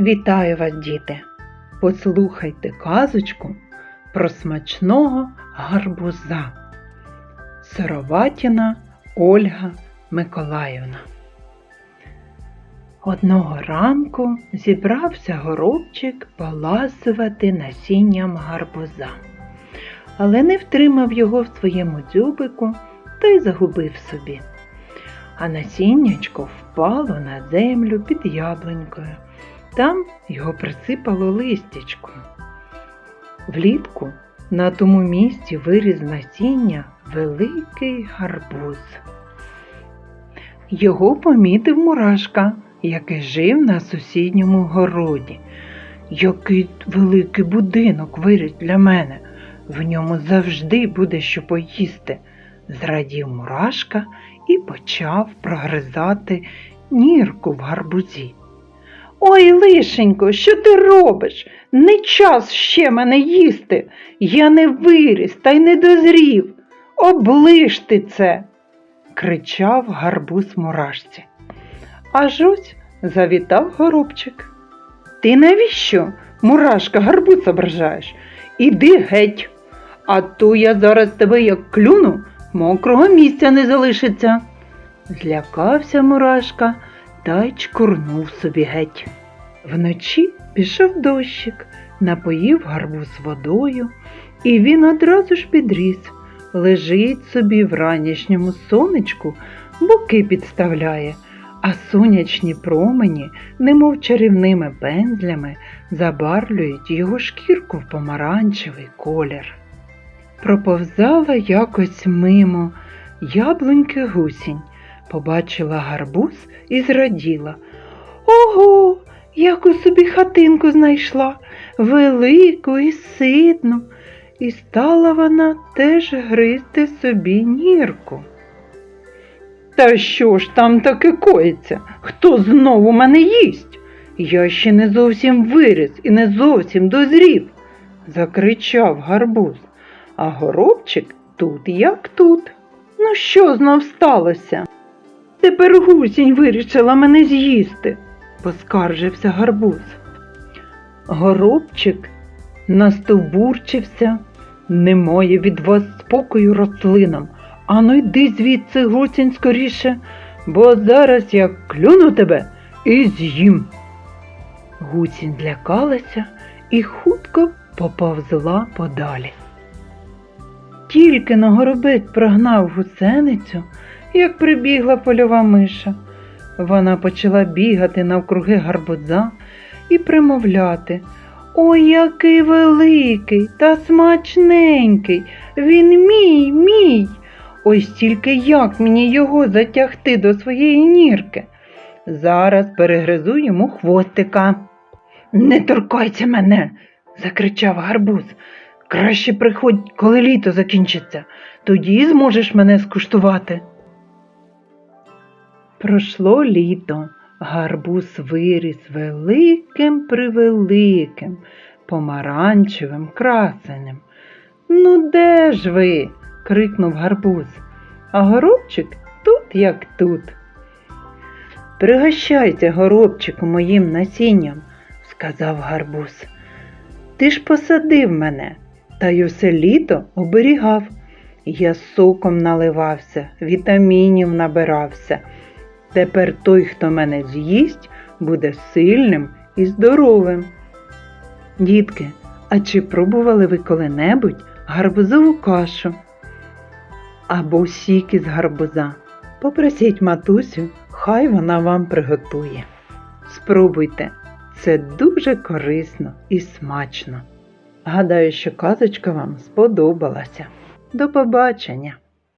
Вітаю вас, діти! Послухайте казочку про смачного гарбуза. Сироватіна Ольга Миколаївна. Одного ранку зібрався горобчик поласувати насінням гарбуза, але не втримав його в своєму дзюбику та й загубив собі. А насіннячко впало на землю під яблунькою. Там його присипало листячком. Влітку на тому місці виріс з насіння великий гарбуз. Його помітив мурашка, який жив на сусідньому городі. Який великий будинок виріс для мене. В ньому завжди буде що поїсти, зрадів мурашка і почав прогризати нірку в гарбузі. Ой, лишенько, що ти робиш? Не час ще мене їсти. Я не виріс та й не дозрів. Оближ ти це, кричав гарбуз мурашці. Аж ось завітав горобчик. Ти навіщо, мурашка, гарбуз ображаєш? Іди геть, а то я зараз тебе як клюну, мокрого місця не залишиться. Злякався мурашка та й чкурнув собі геть. Вночі пішов дощик, напоїв гарбуз водою, і він одразу ж підріс. Лежить собі в ранішньому сонечку, боки підставляє, а сонячні промені, немов чарівними пензлями, забарвлюють його шкірку в помаранчевий колір. Проповзала якось мимо яблуньки гусінь, побачила гарбуз і зраділа. Ого, яку собі хатинку знайшла, велику і ситну, і стала вона теж гризти собі нірку. Та що ж там таке коїться? Хто знову мене їсть? Я ще не зовсім виріс і не зовсім дозрів, закричав гарбуз, а горобчик тут як тут. Ну що знов сталося? Тепер гусінь вирішила мене з'їсти, поскаржився гарбуз. Горобчик настовбурчився, немає від вас спокою рослинам. Ану йди звідси, гусінь, скоріше, бо зараз я клюну тебе і з'їм. Гусінь злякалася і хутко поповзла подалі. Тільки на горобець прогнав гусеницю, як прибігла польова миша. Вона почала бігати навкруги гарбуза і примовляти. Ой, який великий та смачненький. Він мій, мій. Ось тільки як мені його затягти до своєї нірки. Зараз перегризу йому хвостика. Не торкайся мене, закричав гарбуз. Краще приходь, коли літо закінчиться, тоді зможеш мене скуштувати. Пройшло літо, гарбуз виріс великим превеликим, помаранчевим красенем. Ну, де ж ви? крикнув гарбуз, а горобчик тут як тут. Пригощайте, горобчику, моїм насінням, сказав гарбуз. Ти ж посадив мене, та й усе літо оберігав. Я соком наливався, вітамінів набирався. Тепер той, хто мене з'їсть, буде сильним і здоровим. Дітки, а чи пробували ви коли-небудь гарбузову кашу або сік із гарбуза? Попросіть матусю, хай вона вам приготує. Спробуйте, це дуже корисно і смачно. Гадаю, що казочка вам сподобалася. До побачення!